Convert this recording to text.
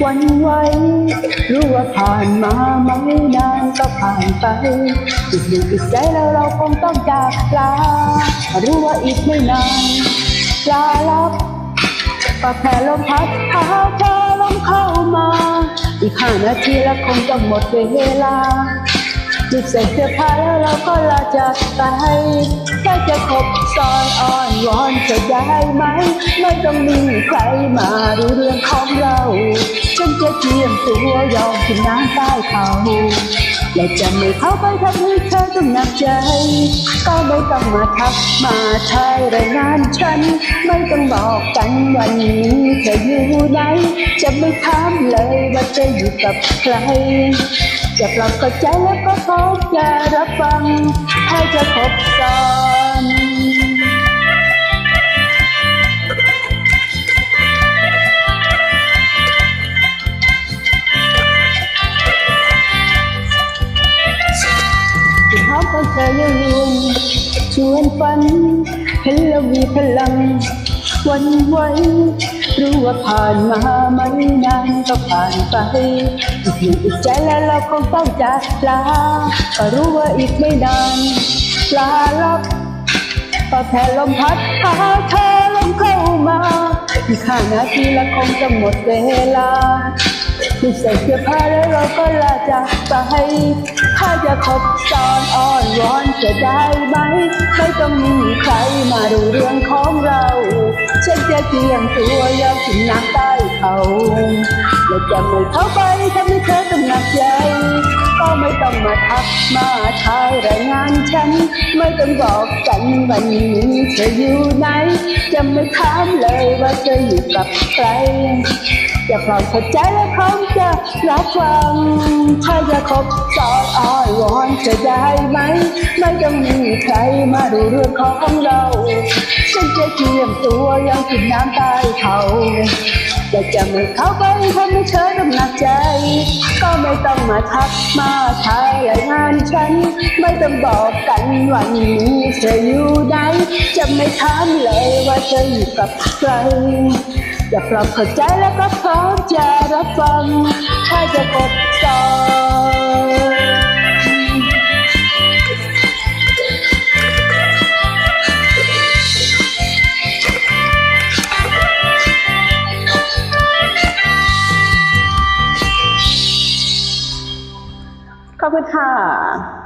วันไหวรู้ว่าผ่านมาไม่นานก็ผ่านไปอีกหนึ่งอีกใจแล้วเราคงต้องจากลารู้ว่าอีกไม่นานลาลับก็แค่ลมพัดพาเธอลมเข้ามา อีกห้านาทีแล้วคงจะหมดเวลา รีบใส่เสื้อผ้าแล้วเราก็ลาจากไปแค่จะคบซอยอ่อนวอนจะได้ไหม ไม่ต้องมีใครมารู้เรื่องของเราฉันจะเทียมตัวยอมกินน้ำใต้เขาและจะไม่เข้าไปทำให้เธอต้องหนักใจ ก็ไม่ต้องมาทักมาใช้รายงานฉัน ไม่ต้องบอกกันวันนี้เธออยู่ไหน จะไม่ถามเลยว่าเธออยู่กับใคร จะปรับเข้าใจแล้วก็พร้อมจะรับฟังให้จะคบซ้อนที่พร้อมของเธอยังรวมชวนฝันเห็นเรามีพลังวันไหว รู้ว่าผ่านมาไม่นานก็ผ่านไปอีกหนึ่งอีกใจแล้วเราคงต้องจากลาก็รู้ว่าอีกไม่นานลาลับก็แค่ลมพัดพาเธอลมเข้ามาอีกห้านาทีแล้วคงจะหมดเวลารีบใส่เสื้อผ้าแล้วเราก็ลาจากไปถ้าจะคบซ้อนอ้อนวอนจะได้ไหมไม่ต้องมีใครมาดูเรื่องของเรา จะเจียมตัวยอมกินน้ำใต้เขาและจะไม่เข้าไปทำให้เธอต้องหนักใจก็ไม่ต้องมาทักมาทายรายงานฉัน ไม่ต้องบอกกันวันนี้เธออยู่ไหน จะไม่ถามเลยว่าเธออยู่กับใครจะพร้อมเข้าใจและพร้อมจะรับฟัง ถ้าจะคบสอนอ้อนวอนจะได้ไหม ไม่ต้องมีใครมาดูเรื่องของเรา ฉันจะเทียมตัวยังกินน้ำใต้เขาแต่จะไม่เข้าไปทำให้เธอต้องหนักใจ ก็ไม่ต้องมาทักมาทายรายงานฉัน ไม่ต้องบอกกันวันนี้เธออยู่ไหนจะไม่ถามเลยว่าเธออยู่กับใครอย่าปรับเข้าใจแล้วก็พร้อมจะรับฟัง ถ้าจะกด ขอบคุณค่ะ